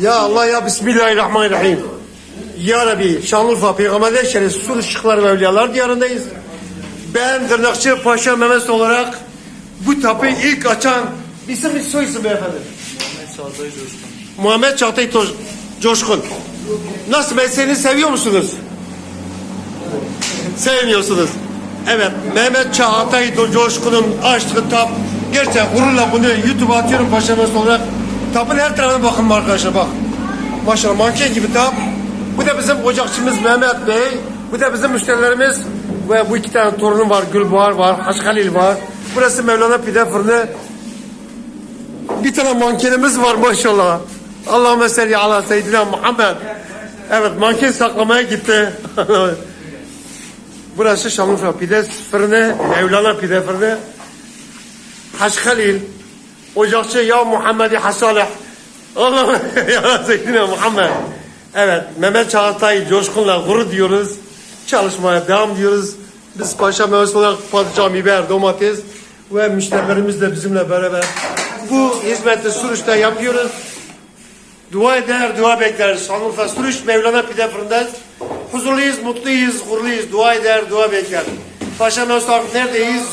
Ya Allah ya Bismillahirrahmanirrahim. Ya Rabbi Şanlıurfa Peygamberler Şerif Sur Şıklar ve Evliyalar diyarındayız. Ben Tırnakçı Paşa Mehmet olarak bu tapıyı ilk açan isim bir soy isim beyefendi. Muhammed Çağatay Toş- Coşkun. Nasıl mesleğini seviyor musunuz? Sevmiyorsunuz. Evet Mehmet Çağatay Coşkun'un açtığı tap gerçekten gururla bunu YouTube'a atıyorum Paşa Mehmet olarak. Tapın her tarafına bakın arkadaşlar bak. Maşallah manken gibi tap. Bu da bizim ocakçımız Mehmet Bey. Bu da bizim müşterilerimiz. Ve bu iki tane torunum var. Gülbahar var. Haşkalil var. Burası Mevlana Pide Fırını. Bir tane mankenimiz var maşallah. Allahümme salli ala seyyidina Muhammed. Evet manken saklamaya gitti. Burası Şanlıurfa Pide Fırını, Mevlana Pide Fırını. Haşkalil. Ocakçı ya Muhammedi Hasalih. Allah'ım ya Seyyidina Muhammed. Evet Mehmet Çağatay Coşkun'la gurur diyoruz. Çalışmaya devam diyoruz. Biz Paşa Mehmet olarak patlıcan, biber, domates ve müşterilerimiz de bizimle beraber bu hizmeti Suruç'ta yapıyoruz. Dua eder, dua bekleriz. Şanlıurfa Suruç Mevlana Pide Fırındayız. Huzurluyuz, mutluyuz, gururluyuz. Dua eder, dua bekler. Paşa olarak neredeyiz?